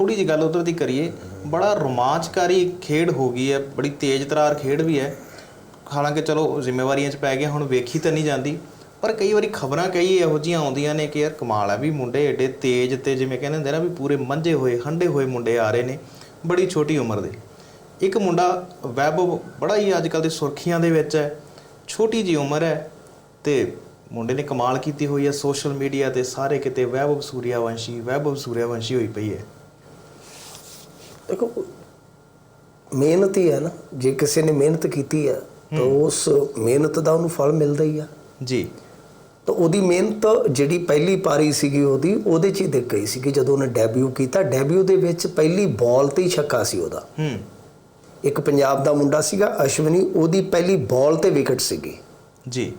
ਥੋੜੀ ਜਿਹੀ ਗੱਲ ਉਧਰ ਦੀ ਕਰੀਏ। ਬੜਾ ਰੋਮਾਂਚਕਾਰੀ ਖੇਡ ਹੋ ਗਈ ਹੈ, ਬੜੀ ਤੇਜ਼ ਤਰਾਰ ਖੇਡ ਵੀ ਹੈ। ਹਾਲਾਂਕਿ ਚਲੋ, ਜ਼ਿੰਮੇਵਾਰੀਆਂ 'ਚ ਪੈ ਗਿਆ, ਹੁਣ ਵੇਖੀ ਤਾਂ ਨਹੀਂ ਜਾਂਦੀ। ਪਰ ਕਈ ਵਾਰੀ ਖਬਰਾਂ ਕਈ ਇਹੋ ਜੀਆਂ ਆਉਂਦੀਆਂ ਨੇ ਕਿ ਯਾਰ ਕਮਾਲ ਹੈ ਵੀ ਮੁੰਡੇ ਏਡੇ ਤੇਜ਼ ਤੇ ਜਿਵੇਂ ਕਹਿੰਦੇ ਹੁੰਦੇ ਨਾ ਵੀ ਪੂਰੇ ਮੰਝੇ ਹੋਏ ਹੰਡੇ ਹੋਏ ਮੁੰਡੇ ਆ ਰਹੇ ਨੇ, ਬੜੀ ਛੋਟੀ ਉਮਰ ਦੇ। ਇੱਕ ਮੁੰਡਾ ਵੈਭਵ ਬੜਾ ਹੀ ਅੱਜ ਕੱਲ ਦੇ ਸੁਰਖੀਆਂ ਦੇ ਵਿੱਚ ਹੈ, ਛੋਟੀ ਜੀ ਉਮਰ ਹੈ ਤੇ ਮੁੰਡੇ ਨੇ ਕਮਾਲ ਕੀਤੀ ਹੋਈ ਹੈ ਸੋਸ਼ਲ ਮੀਡੀਆ ਤੇ ਸਾਰੇ ਕਿਤੇ ਵੈਭਵ ਸੂਰਿਆਵੰਸ਼ੀ ਵੈਭਵ ਸੂਰਿਆਵੰਸ਼ੀ ਹੋਈ ਪਈ ਹੈ। ਦੇਖੋ ਮਿਹਨਤ ਹੀ ਹੈ ਨਾ। ਜੇ ਕਿਸੇ ਨੇ ਮਿਹਨਤ ਕੀਤੀ ਹੈ ਤਾਂ ਉਸ ਮਿਹਨਤ ਦਾ ਉਹਨੂੰ ਫਲ ਮਿਲਦਾ ਹੀ ਆ। ਜੀ। ਤਾਂ ਉਹਦੀ ਮਿਹਨਤ ਜਿਹੜੀ ਪਹਿਲੀ ਪਾਰੀ ਸੀਗੀ ਉਹਦੀ ਉਹਦੇ 'ਚ ਹੀ ਦਿਖ ਗਈ ਸੀ ਕਿ ਜਦੋਂ ਉਹਨੇ ਡੈਬਿਊ ਕੀਤਾ। ਡੈਬਿਊ ਦੇ ਵਿੱਚ ਪਹਿਲੀ ਬਾਲ ਤੇ ਹੀ ਛੱਕਾ ਸੀ ਉਹਦਾ। ਹੂੰ। ਇੱਕ ਪੰਜਾਬ ਦਾ ਮੁੰਡਾ ਸੀਗਾ ਅਸ਼ਵਨੀ ਉਹਦੀ ਪਹਿਲੀ ਬਾਲ ਤੇ ਵਿਕਟ ਸੀਗੀ। ਜੀ।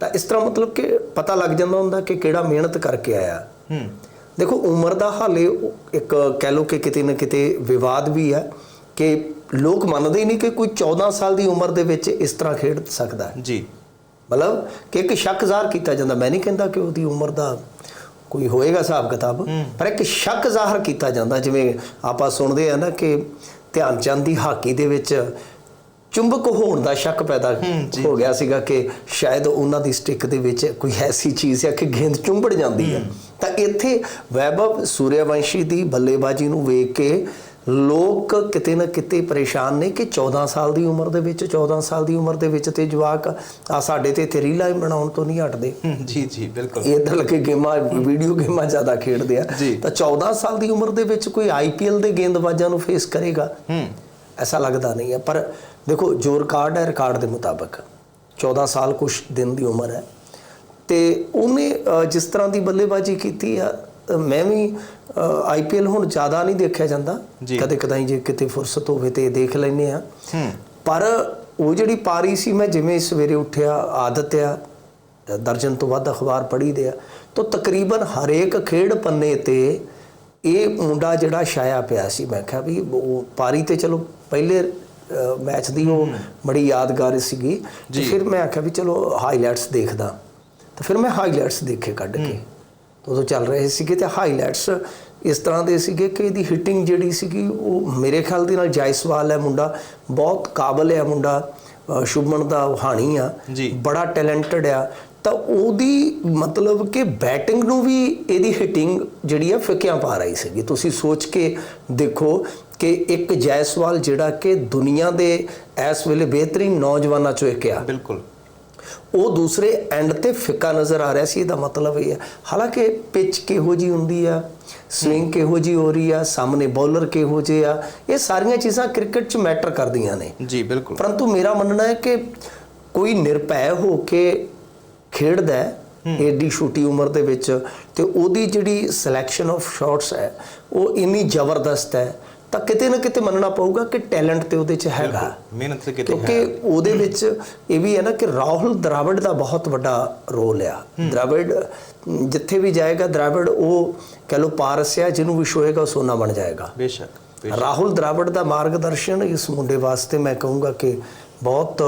ਤਾਂ ਇਸ ਤਰ੍ਹਾਂ ਮਤਲਬ ਕਿ ਪਤਾ ਲੱਗ ਜਾਂਦਾ ਹੁੰਦਾ ਕਿ ਕਿਹੜਾ ਮਿਹਨਤ ਕਰਕੇ ਆਇਆ। ਹੂੰ। ਦੇਖੋ ਉਮਰ ਦਾ ਹਾਲੇ ਇੱਕ ਕਹਿ ਲਓ ਕਿ ਕਿਤੇ ਨਾ ਕਿਤੇ ਵਿਵਾਦ ਵੀ ਹੈ ਕਿ ਲੋਕ ਮੰਨਦੇ ਹੀ ਨਹੀਂ ਕਿ ਕੋਈ 14 ਸਾਲ ਦੀ ਉਮਰ ਦੇ ਵਿੱਚ ਇਸ ਤਰ੍ਹਾਂ ਖੇਡ ਸਕਦਾ ਹੈ। ਜੀ। ਮਤਲਬ ਕਿ ਇੱਕ ਸ਼ੱਕ ਜ਼ਾਹਰ ਕੀਤਾ ਜਾਂਦਾ। ਮੈਂ ਨਹੀਂ ਕਹਿੰਦਾ ਕਿ ਉਹਦੀ ਉਮਰ ਦਾ ਕੋਈ ਹੋਏਗਾ ਹਿਸਾਬ ਕਿਤਾਬ ਪਰ ਇੱਕ ਸ਼ੱਕ ਜ਼ਾਹਰ ਕੀਤਾ ਜਾਂਦਾ। ਜਿਵੇਂ ਆਪਾਂ ਸੁਣਦੇ ਆ ਨਾ ਕਿ ਧਿਆਨ ਚੰਦ ਦੀ ਹਾਕੀ ਦੇ ਵਿੱਚ ਚੁੰਬਕ ਹੋਣ ਦਾ ਸ਼ੱਕ ਪੈਦਾ ਹੋ ਗਿਆ ਸੀਗਾ ਕਿ ਸ਼ਾਇਦ ਉਹਨਾਂ ਦੀ ਸਟਿੱਕ ਦੇ ਵਿੱਚ ਕੋਈ ਐਸੀ ਚੀਜ਼ ਹੈ ਕਿ ਗੇਂਦ ਚੁੰਬੜ ਜਾਂਦੀ ਹੈ। ਤਾਂ ਇੱਥੇ ਵੈਭਵ ਸੂਰਿਆਵੰਸ਼ੀ ਦੀ ਬੱਲੇਬਾਜ਼ੀ ਨੂੰ ਵੇਖ ਕੇ ਲੋਕ ਕਿਤੇ ਨਾ ਕਿਤੇ ਪਰੇਸ਼ਾਨ ਨੇ ਕਿ 14 ਸਾਲ ਦੀ ਉਮਰ ਦੇ ਵਿੱਚ 14 ਸਾਲ ਦੀ ਉਮਰ ਦੇ ਵਿੱਚ ਤੇ ਜਵਾਕ ਆ ਸਾਡੇ ਤੇ ਇੱਥੇ ਰੀਲਾਂ ਬਣਾਉਣ ਤੋਂ ਨਹੀਂ ਹਟਦੇ। ਜੀ ਜੀ ਬਿਲਕੁਲ। ਇਦਾਂ ਲੱਗੇ ਗੇਮਾਂ ਵੀਡੀਓ ਗੇਮਾਂ ਜ਼ਿਆਦਾ ਖੇਡਦੇ ਆ। ਤਾਂ 14 ਸਾਲ ਦੀ ਉਮਰ ਦੇ ਵਿੱਚ ਕੋਈ ਆਈਪੀਐਲ ਦੇ ਗੇਂਦਬਾਜ਼ਾਂ ਨੂੰ ਫੇਸ ਕਰੇਗਾ? ਹੂੰ। ਐਸਾ ਲੱਗਦਾ ਨਹੀਂ ਹੈ ਪਰ ਦੇਖੋ ਜੋ ਰਿਕਾਰਡ ਹੈ ਰਿਕਾਰਡ ਦੇ ਮੁਤਾਬਕ 14 ਸਾਲ ਕੁਝ ਦਿਨ ਦੀ ਉਮਰ ਹੈ। ਤੇ ਉਹਨੇ ਜਿਸ ਤਰ੍ਹਾਂ ਦੀ ਬੱਲੇਬਾਜ਼ੀ ਕੀਤੀ ਆ ਮੈਂ ਵੀ ਆਈਪੀਐਲ ਹੁਣ ਜ਼ਿਆਦਾ ਨਹੀਂ ਦੇਖਿਆ ਜਾਂਦਾ। ਕਦੇ ਕਦਾਈ ਜੇ ਕਿਤੇ ਫੁਰਸਤ ਹੋਵੇ ਤੇ ਦੇਖ ਲੈਨੇ ਆ। ਪਰ ਉਹ ਜਿਹੜੀ ਪਾਰੀ ਸੀ ਮੈਂ ਜਿਵੇਂ ਸਵੇਰੇ ਉੱਠਿਆ ਆਦਤ ਆ ਦਰਜਨ ਤੋਂ ਵੱਧ ਅਖਬਾਰ ਪੜ੍ਹੀ ਦੇ ਆ ਤਾਂ ਤਕਰੀਬਨ ਹਰੇਕ ਖੇਡ ਪੰਨੇ ਤੇ ਇਹ ਮੁੰਡਾ ਜਿਹੜਾ ਛਾਇਆ ਪਿਆ ਸੀ ਮੈਂ ਕਿਹਾ ਵੀ ਉਹ ਪਾਰੀ ਤੇ ਚਲੋ ਪਹਿਲੇ ਮੈਚ ਦੀ ਉਹ ਬੜੀ ਯਾਦਗਾਰ ਸੀਗੀ। ਫਿਰ ਮੈਂ ਆਖਿਆ ਵੀ ਚਲੋ ਹਾਈਲਾਈਟਸ ਦੇਖਦਾ। ਤਾਂ ਫਿਰ ਮੈਂ ਹਾਈਲਾਈਟਸ ਦੇਖੇ ਕੱਢ ਕੇ। ਉਦੋਂ ਚੱਲ ਰਹੇ ਸੀਗੇ ਤੇ ਹਾਈਲਾਈਟਸ ਇਸ ਤਰ੍ਹਾਂ ਦੇ ਸੀਗੇ ਕਿ ਇਹਦੀ ਹਿੱਟਿੰਗ ਜਿਹੜੀ ਸੀਗੀ ਉਹ ਮੇਰੇ ਖਿਆਲ ਦੇ ਨਾਲ ਜਾਇਸਵਾਲ ਹੈ ਮੁੰਡਾ ਬਹੁਤ ਕਾਬਲ ਹੈ ਮੁੰਡਾ ਸ਼ੁਭਮਨ ਦਾ ਹਾਣੀ ਆ। ਬੜਾ ਟੈਲੈਂਟਡ ਆ। ਤਾਂ ਉਹਦੀ ਮਤਲਬ ਕਿ ਬੈਟਿੰਗ ਨੂੰ ਵੀ ਇਹਦੀ ਹਿੱਟਿੰਗ ਜਿਹੜੀ ਆ ਫਿੱਕਿਆਂ ਪਾ ਰਹੀ ਸੀਗੀ। ਤੁਸੀਂ ਸੋਚ ਕੇ ਦੇਖੋ ਕਿ ਇੱਕ ਜਾਇਸਵਾਲ ਜਿਹੜਾ ਕਿ ਦੁਨੀਆ ਦੇ ਇਸ ਵੇਲੇ ਬਿਹਤਰੀਨ ਨੌਜਵਾਨਾਂ ਚੋਂ ਇੱਕ ਆ। ਬਿਲਕੁਲ। ਉਹ ਦੂਸਰੇ ਐਂਡ ਤੇ ਫਿੱਕਾ ਨਜ਼ਰ ਆ ਰਿਹਾ ਸੀ ਇਹਦਾ ਮਤਲਬ ਇਹ ਹੈ ਹਾਲਾਂਕਿ ਪਿਚ ਕਿਹੋ ਜੀ ਹੁੰਦੀ ਆ? ਸਵਿੰਗ ਕਿਹੋ ਜੀ ਹੋ ਰਹੀ ਆ? ਸਾਹਮਣੇ ਬੌਲਰ ਕਿਹੋ ਜਿਹੇ ਆ? ਇਹ ਸਾਰੀਆਂ ਚੀਜ਼ਾਂ ਕ੍ਰਿਕਟ 'ਚ ਮੈਟਰ ਕਰਦੀਆਂ ਨੇ। ਜੀ ਬਿਲਕੁਲ। ਪਰੰਤੂ ਮੇਰਾ ਮੰਨਣਾ ਹੈ ਕਿ ਕੋਈ ਨਿਰਭੈ ਹੋ ਕੇ ਖੇਡਦਾ ਹੈ ਏਡੀ ਛੋਟੀ ਉਮਰ ਦੇ ਵਿੱਚ ਤੇ ਉਹਦੀ ਜਿਹੜੀ ਸਿਲੈਕਸ਼ਨ ਆਫ ਸ਼ਾਟਸ ਹੈ ਉਹ ਇੰਨੀ ਜ਼ਬਰਦਸਤ ਹੈ ਤਾਂ ਕਿਤੇ ਨਾ ਕਿਤੇ ਮੰਨਣਾ ਪਊਗਾ ਕਿ ਟੈਲੈਂਟ ਤੇ ਉਹਦੇ 'ਚ ਹੈਗਾ। ਮਿਹਨਤ ਤੇ ਕਿਤੇ ਹੈ। ਕਿਉਂਕਿ ਉਹਦੇ ਵਿੱਚ ਇਹ ਵੀ ਹੈ ਨਾ ਕਿ ਰਾਹੁਲ ਦਰਾਵਿੜ ਦਾ ਬਹੁਤ ਵੱਡਾ ਰੋਲ ਆ। ਦਰਾਵਿੜ ਜਿੱਥੇ ਵੀ ਜਾਏਗਾ ਦਰਾਵਿੜ ਉਹ ਕਹ ਲੋ ਪਾਰਸ ਆ ਜਿਹਨੂੰ ਵੀ ਛੋਏਗਾ ਉਹ ਸੋਨਾ ਬਣ ਜਾਏਗਾ। ਬੇਸ਼ੱਕ। ਰਾਹੁਲ ਦਰਾਵਿੜ ਦਾ ਮਾਰਗਦਰਸ਼ਨ ਇਸ ਮੁੰਡੇ ਵਾਸਤੇ ਮੈਂ ਕਹੂੰਗਾ ਕਿ ਬਹੁਤ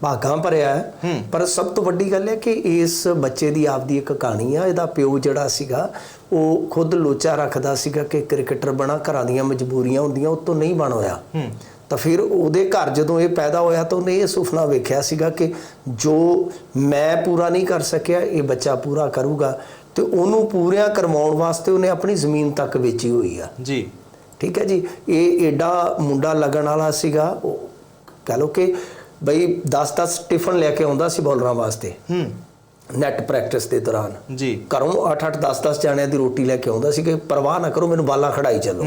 ਭਾਗਾਂ ਭਰਿਆ ਹੈ। ਪਰ ਸਭ ਤੋਂ ਵੱਡੀ ਗੱਲ ਹੈ ਕਿ ਇਸ ਬੱਚੇ ਦੀ ਆਪਦੀ ਇੱਕ ਕਹਾਣੀ ਆ ਇਹਦਾ ਪਿਓ ਜਿਹੜਾ ਸੀਗਾ ਉਹ ਖੁਦ ਲੋਚਾ ਰੱਖਦਾ ਸੀਗਾ ਕਿ ਕ੍ਰਿਕਟਰ ਬਣਾ ਘਰਾਂ ਦੀਆਂ ਮਜਬੂਰੀਆਂ ਹੁੰਦੀਆਂ ਉਹ ਤੋਂ ਨਹੀਂ ਬਣ ਹੋਇਆ। ਤਾਂ ਫਿਰ ਉਹਦੇ ਘਰ ਜਦੋਂ ਇਹ ਪੈਦਾ ਹੋਇਆ ਤਾਂ ਉਹਨੇ ਇਹ ਸੁਪਨਾ ਵੇਖਿਆ ਸੀਗਾ ਕਿ ਜੋ ਮੈਂ ਪੂਰਾ ਨਹੀਂ ਕਰ ਸਕਿਆ ਇਹ ਬੱਚਾ ਪੂਰਾ ਕਰੂਗਾ ਤੇ ਉਹਨੂੰ ਪੂਰਿਆ ਕਰਵਾਉਣ ਵਾਸਤੇ ਉਹਨੇ ਆਪਣੀ ਜ਼ਮੀਨ ਤੱਕ ਵੇਚੀ ਹੋਈ ਆ। ਜੀ। ਠੀਕ ਹੈ ਜੀ? ਇਹ ਏਡਾ ਮੁੰਡਾ ਲੱਗਣ ਵਾਲਾ ਸੀਗਾ ਉਹ ਕਹ ਲੋ ਕਿ ਬਈ 10-10 ਟਿਫਨ ਲੈ ਕੇ ਆਉਂਦਾ ਸੀ ਬੋਲਰਾਂ ਵਾਸਤੇ। ਹੂੰ। ਨੈਟ ਪ੍ਰੈਕਟਿਸ ਦੇ ਦੌਰਾਨ। ਜੀ। ਘਰੋਂ 8-8 10-10 ਜਾਣਿਆਂ ਦੀ ਰੋਟੀ ਲੈ ਕੇ ਆਉਂਦਾ ਸੀ ਕਿ ਪਰਵਾਹ ਨਾ ਕਰੋ ਮੈਨੂੰ ਬਾਲਾ ਖੜਾਈ ਚੱਲੋ।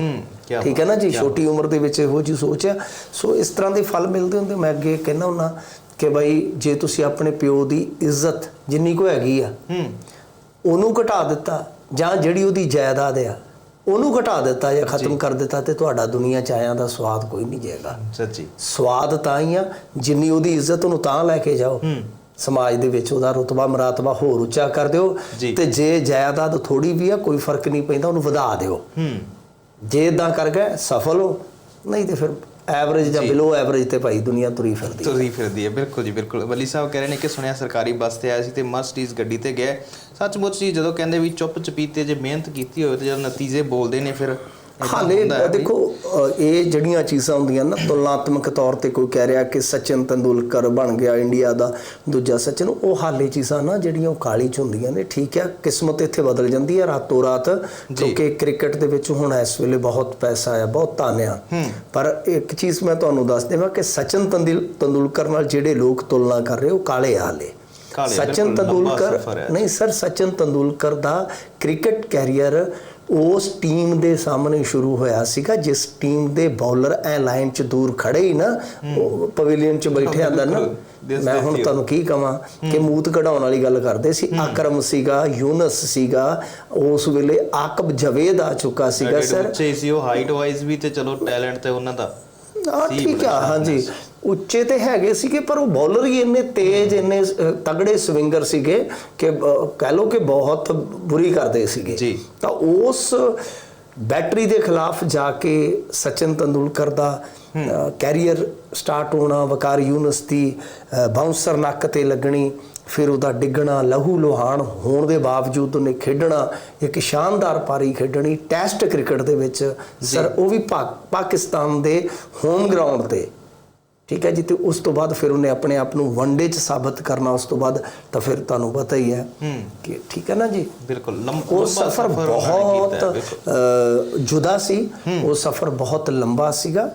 ਠੀਕ ਹੈ ਨਾ ਜੀ? ਛੋਟੀ ਉਮਰ ਦੇ ਵਿੱਚ ਇਹੋ ਜੀ ਸੋਚ ਆ ਸੋ ਇਸ ਤਰ੍ਹਾਂ ਦੇ ਫਲ ਮਿਲਦੇ ਹੁੰਦੇ ਮੈਂ ਅੱਗੇ ਕਹਿੰਦਾ ਹੁੰਨਾ ਕਿ ਬਈ ਜੇ ਤੁਸੀਂ ਆਪਣੇ ਪਿਓ ਦੀ ਇੱਜ਼ਤ ਜਿੰਨੀ ਕੋ ਹੈਗੀ ਆ ਉਹਨੂੰ ਘਟਾ ਦਿੱਤਾ ਜਾਂ ਜਿਹੜੀ ਉਹਦੀ ਜਾਇਦਾਦ ਆ ਉਹਨੂੰ ਘਟਾ ਦਿੱਤਾ ਜਾਂ ਖਤਮ ਕਰ ਦਿੱਤਾ ਤੇ ਤੁਹਾਡਾ ਦੁਨੀਆ ਚ ਆਇਆਂ ਦਾ ਸਵਾਦ ਕੋਈ ਨਹੀਂ ਜਾਏਗਾ। ਸੱਚੀ। ਸਵਾਦ ਤਾਂ ਹੀ ਆ। ਜਿੰਨੀ ਉਹਦੀ ਇੱਜ਼ਤ ਉਹਨੂੰ ਤਾਂ ਲੈ ਕੇ ਜਾਓ। ਸਮਾਜ ਦੇ ਵਿੱਚ ਉਹਦਾ ਰੁਤਬਾ ਮਰਾਤਬਾ ਹੋਰ ਉੱਚਾ ਕਰ ਦਿਓ। ਤੇ ਜੇ ਜਾਇਦਾਦ ਥੋੜੀ ਵੀ ਆ ਕੋਈ ਫ਼ਰਕ ਨਹੀਂ ਪੈਂਦਾ ਉਹਨੂੰ ਵਧਾ ਦਿਓ। ਹੂੰ। ਜੇ ਇਦਾਂ ਕਰ ਗਏ ਸਫਲ ਹੋ। ਨਹੀਂ ਤੇ ਫਿਰ ਐਵਰੇਜ ਜਾਂ ਬਿਲੋ ਐਵਰੇਜ ਤੇ ਭਾਈ ਦੁਨੀਆ ਤੁਰੀ ਫਿਰਦੀ ਤੁਰੀ ਫਿਰਦੀ ਹੈ ਬਿਲਕੁਲ ਜੀ ਬਿਲਕੁਲ। ਬੱਲੀ ਸਾਹਿਬ ਕਹਿ ਰਹੇ ਨੇ ਕਿ ਸੁਣਿਆ ਸਰਕਾਰੀ ਬੱਸ ਤੇ ਆਇਆ ਸੀ ਤੇ ਮਰਸਡੀਜ਼ ਗੱਡੀ ਤੇ ਗਿਆ ਸੱਚਮੁੱਚ ਜੀ ਜਦੋਂ ਕਹਿੰਦੇ ਵੀ ਚੁੱਪ ਚਪੀਤੇ ਜੇ ਮਿਹਨਤ ਕੀਤੀ ਹੋਵੇ ਤੇ ਜਦੋਂ ਨਤੀਜੇ ਬੋਲਦੇ ਨੇ ਫਿਰ ਹਾਲੇ ਦੇਖੋ ਇਹ ਜਿਹੜੀਆਂ ਚੀਜ਼ਾਂ ਹੁੰਦੀਆਂ ਨਾ ਤੁਲਨਾਤਮਕ ਤੌਰ ਤੇ ਕੋਈ ਕਹਿ ਰਿਹਾ ਕਿ ਸਚਿਨ ਤੰਦੂਲਕਰ ਬਣ ਗਿਆ ਇੰਡੀਆ ਦਾ ਦੂਜਾ ਸਚਿਨ ਉਹ ਹਾਲੇ ਚੀਜ਼ਾਂ ਨਾ ਜਿਹੜੀਆਂ ਉਹ ਕਾਲੀ ਚ ਹੁੰਦੀਆਂ ਨੇ ਠੀਕ ਹੈ ਕਿਸਮਤ ਇੱਥੇ ਬਦਲ ਜਾਂਦੀ ਹੈ ਰਾਤੋਂ ਰਾਤ ਕਿਉਂਕਿ ਕ੍ਰਿਕਟ ਦੇ ਵਿੱਚ ਹੁਣ ਇਸ ਵੇਲੇ ਬਹੁਤ ਪੈਸਾ ਹੈ ਬਹੁਤ ਧਨ ਆ ਪਰ ਇੱਕ ਚੀਜ਼ ਮੈਂ ਤੁਹਾਨੂੰ ਦੱਸ ਦੇਵਾਂ ਕਿ ਸਚਿਨ ਤੰਦੂਲ- ਤੰਦੂਲਕਰ ਨਾਲ ਜਿਹੜੇ ਲੋਕ ਤੁਲਨਾ ਕਰ ਰਹੇ ਉਹ ਕਾਲੇ ਆ ਹਾਲੇ। ਸਚਿਨ ਤੰਦੂਲਕਰ। ਨਹੀਂ ਸਰ ਸਚਿਨ ਤੰਦੂਲਕਰ ਦਾ ਕ੍ਰਿਕਟ ਕੈਰੀਅਰ ਉਸ ਟੀਮ ਦੇ ਸਾਹਮਣੇ ਸ਼ੁਰੂ ਹੋਇਆ ਸੀਗਾ ਜਿਸ ਟੀਮ ਦੇ ਬੌਲਰ ਐ ਲਾਈਨ 'ਚ ਦੂਰ ਖੜੇ ਹੀ ਨਾ ਪਵੇਲੀਅਨ 'ਚ ਬੈਠੇ ਆਂਦਾ ਨਾ ਮੈਂ ਹੁਣ ਤੁਹਾਨੂੰ ਕੀ ਕਵਾਂ ਕਿ ਮੂਤ ਕਢਾਉਣ ਵਾਲੀ ਗੱਲ ਕਰਦੇ ਸੀ ਅਕਰਮ ਸੀਗਾ ਯੂਨਸ ਸੀਗਾ ਉਸ ਵੇਲੇ ਆਕਬ ਜਵੇਦ ਆ ਚੁੱਕਾ ਸੀਗਾ ਸਰ। ਉੱਚੇ ਸੀ ਉਹ ਹਾਈਟ ਵਾਈਜ਼ ਵੀ ਤੇ ਚਲੋ ਟੈਲੈਂਟ ਤੇ ਉਹਨਾਂ ਦਾ। ਆ ਠੀਕ ਆ ਹਾਂਜੀ। ਉੱਚੇ ਤੇ ਹੈਗੇ ਸੀਗੇ ਪਰ ਉਹ ਬੌਲਰ ਹੀ ਇੰਨੇ ਤੇਜ਼ ਇੰਨੇ ਤਗੜੇ ਸਵਿੰਗਰ ਸੀਗੇ ਕਿ ਕਹਿ ਲੋ ਕਿ ਬਹੁਤ ਬੁਰੀ ਕਰਦੇ ਸੀਗੇ। ਜੀ। ਤਾਂ ਉਸ ਬੈਟਰੀ ਦੇ ਖਿਲਾਫ ਜਾ ਕੇ ਸਚਿਨ ਤੰਦੂਲਕਰ ਦਾ ਕੈਰੀਅਰ ਸਟਾਰਟ ਹੋਣਾ ਵਕਾਰ ਯੂਨਸ ਦੀ ਬਾਉਂਸਰ ਨੱਕ ਤੇ ਲੱਗਣੀ ਫਿਰ ਉਹਦਾ ਡਿੱਗਣਾ ਲਹੂ ਲੋਹਾਨ ਹੋਣ ਦੇ ਬਾਵਜੂਦ ਉਹਨੇ ਖੇਡਣਾ ਇੱਕ ਸ਼ਾਨਦਾਰ ਪਾਰੀ ਖੇਡਣੀ ਟੈਸਟ ਕ੍ਰਿਕਟ ਦੇ ਵਿੱਚ। ਸਰ ਉਹ ਵੀ ਪਾਕਿਸਤਾਨ ਦੇ ਹੋਮ ਗਰਾਊਂਡ ਤੇ। ਠੀਕ ਹੈ ਜੀ ਤੇ ਉਸ ਤੋਂ ਬਾਅਦ ਫਿਰ ਉਹਨੇ ਆਪਣੇ ਆਪ ਨੂੰ ਵਨਡੇ 'ਚ ਸਾਬਤ ਕਰਨਾ ਉਸ ਤੋਂ ਬਾਅਦ ਤਾਂ ਫਿਰ ਤੁਹਾਨੂੰ ਪਤਾ ਹੀ ਹੈ ਕਿ ਠੀਕ ਹੈ ਨਾ ਜੀ? ਬਿਲਕੁਲ ਉਹ ਲੰਬਾ ਸਫ਼ਰ ਬਹੁਤ ਜੁਦਾ ਸੀ। ਉਹ ਸਫ਼ਰ ਬਹੁਤ ਲੰਬਾ ਸੀਗਾ।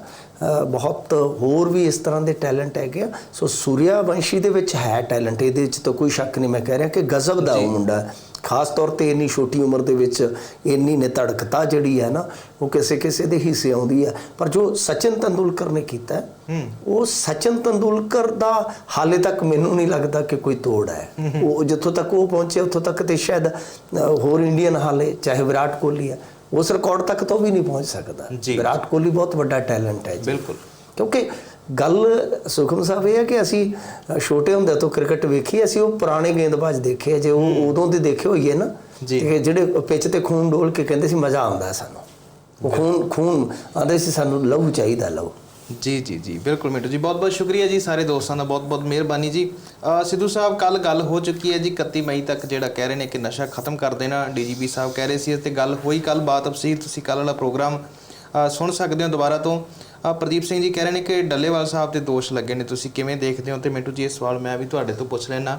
ਬਹੁਤ ਹੋਰ ਵੀ ਇਸ ਤਰ੍ਹਾਂ ਦੇ ਟੈਲੈਂਟ ਹੈਗੇ ਸੋ ਸੂਰਿਆ ਵੰਸ਼ੀ ਦੇ ਵਿੱਚ ਹੈ ਟੈਲੈਂਟ ਇਹਦੇ ਵਿੱਚ ਤਾਂ ਕੋਈ ਸ਼ੱਕ ਨਹੀਂ ਮੈਂ ਕਹਿ ਰਿਹਾ ਕਿ ਗਜ਼ਬ ਦਾ ਉਹ ਮੁੰਡਾ। ਖਾਸ ਤੌਰ ਤੇ ਇੰਨੀ ਛੋਟੀ ਉਮਰ ਦੇ ਵਿੱਚ ਇੰਨੀ ਨਿਤੜਕਤਾ ਜਿਹੜੀ ਹੈ ਨਾ ਉਹ ਕਿਸੇ ਕਿਸੇ ਦੇ ਹਿੱਸੇ ਆਉਂਦੀ ਹੈ। ਪਰ ਜੋ ਸਚਿਨ ਤੰਦੂਲਕਰ ਨੇ ਕੀਤਾ ਹੈ, ਉਹ ਸਚਿਨ ਤੰਦੂਲਕਰ ਦਾ ਹਾਲੇ ਤੱਕ ਮੈਨੂੰ ਨਹੀਂ ਲੱਗਦਾ ਕਿ ਕੋਈ ਤੋੜ ਹੈ। ਉਹ ਜਿੱਥੋਂ ਤੱਕ ਉਹ ਪਹੁੰਚੇ ਉੱਥੋਂ ਤੱਕ ਤੇ ਸ਼ਾਇਦ ਹੋਰ ਇੰਡੀਅਨ ਹਾਲੇ ਚਾਹੇ ਵਿਰਾਟ ਕੋਹਲੀ ਹੈ ਉਸ ਰਿਕਾਰਡ ਤੱਕ ਤਾਂ ਵੀ ਨਹੀਂ ਪਹੁੰਚ ਸਕਦਾ। ਵਿਰਾਟ ਕੋਹਲੀ ਬਹੁਤ ਵੱਡਾ ਟੈਲੈਂਟ ਹੈ ਜੀ। ਬਿਲਕੁਲ। ਕਿਉਂਕਿ ਗੱਲ ਸੁਖਮ ਸਾਹਿਬ ਇਹ ਹੈ ਕਿ ਅਸੀਂ ਛੋਟੇ ਹੁੰਦੇ ਤੋਂ ਕ੍ਰਿਕਟ ਵੇਖੀ ਅਸੀਂ ਉਹ ਪੁਰਾਣੇ ਗੇਂਦਬਾਜ਼ ਦੇਖੇ ਜੇ ਉਹ ਉਦੋਂ ਦੇ ਦੇਖੇ ਹੋਈਏ ਨਾ ਜੀ। ਕਿ ਜਿਹੜੇ ਪਿੱਚ ਤੇ ਖੂਨ ਡੋਲ ਕੇ ਕਹਿੰਦੇ ਸੀ ਮਜ਼ਾ ਆਉਂਦਾ ਸਾਨੂੰ। ਉਹ ਖੂਨ ਖੂਨ ਆਂਦੇ ਸੀ ਸਾਨੂੰ ਲਹੂ ਚਾਹੀਦਾ ਲਹੂ। ਜੀ ਜੀ ਜੀ, ਬਿਲਕੁਲ ਮਿੰਟੂ ਜੀ, ਬਹੁਤ ਬਹੁਤ ਸ਼ੁਕਰੀਆ ਜੀ ਸਾਰੇ ਦੋਸਤਾਂ ਦਾ, ਬਹੁਤ ਬਹੁਤ ਮਿਹਰਬਾਨੀ ਜੀ। ਸਿੱਧੂ ਸਾਹਿਬ ਕੱਲ ਗੱਲ ਹੋ ਚੁੱਕੀ ਹੈ ਜੀ 31 ਮਈ ਤੱਕ ਜਿਹੜਾ ਕਹਿ ਰਹੇ ਨੇ ਕਿ ਨਸ਼ਾ ਖਤਮ ਕਰ ਦੇਣਾ, ਡੀਜੀਪੀ ਸਾਹਿਬ ਕਹਿ ਰਹੇ ਸੀ ਤੇ ਗੱਲ ਹੋਈ ਕੱਲ ਬਾਤ ਤਫਸੀਲ ਤੁਸੀਂ ਕੱਲ ਵਾਲਾ ਪ੍ਰੋਗਰਾਮ ਸੁਣ ਸਕਦੇ ਹੋ ਦੁਬਾਰਾ ਤੋਂ। ਪ੍ਰਦੀਪ ਸਿੰਘ ਜੀ ਕਹਿ ਰਹੇ ਨੇ ਕਿ ਡੱਲੇਵਾਲ ਸਾਹਿਬ ਤੇ ਦੋਸ਼ ਲੱਗੇ ਨੇ, ਤੁਸੀਂ ਕਿਵੇਂ ਦੇਖਦੇ ਹੋ? ਤੇ ਮਿੰਟੂ ਜੀ, ਇਹ ਸਵਾਲ ਮੈਂ ਵੀ ਤੁਹਾਡੇ ਤੋਂ ਪੁੱਛ ਲੈਣਾ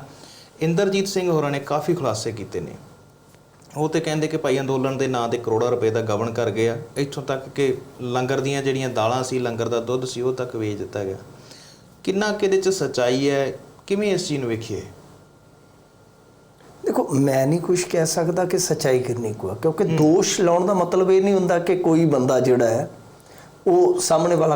ਇੰਦਰਜੀਤ ਸਿੰਘ ਹੋਰਾਂ ਨੇ ਕਾਫੀ ਖੁਲਾਸੇ ਕੀਤੇ ਨੇ। ਉਹ ਤੇ ਕਹਿੰਦੇ ਕਿ ਭਾਈ ਅੰਦੋਲਨ ਦੇ ਨਾਂ ਤੇ ਕਰੋੜਾਂ ਰੁਪਏ ਦਾ ਗਵਨ ਕਰ ਗਿਆ ਇੱਥੋਂ ਤੱਕ ਕਿ ਲੰਗਰ ਦੀਆਂ ਜਿਹੜੀਆਂ ਦਾਲਾਂ ਸੀ ਲੰਗਰ ਦਾ ਦੁੱਧ ਸੀ ਉਹ ਤੱਕ ਵੇਚ ਦਿੱਤਾ ਗਿਆ। ਕਿੰਨਾ ਕਿਹਦੇ ਚ ਸਚਾਈ ਹੈ? ਕਿਵੇਂ ਇਸ ਚੀਜ਼ ਨੂੰ ਵੇਖੀਏ? ਦੇਖੋ ਮੈਂ ਨਹੀਂ ਕੁਝ ਕਹਿ ਸਕਦਾ ਕਿ ਸੱਚਾਈ ਕਿੰਨੀ ਕੁ ਕਿਉਂਕਿ ਦੋਸ਼ ਲਾਉਣ ਦਾ ਮਤਲਬ ਇਹ ਨਹੀਂ ਹੁੰਦਾ ਕਿ ਕੋਈ ਬੰਦਾ ਜਿਹੜਾ ਹੈ ਉਹ ਸਾਹਮਣੇ ਵਾਲਾ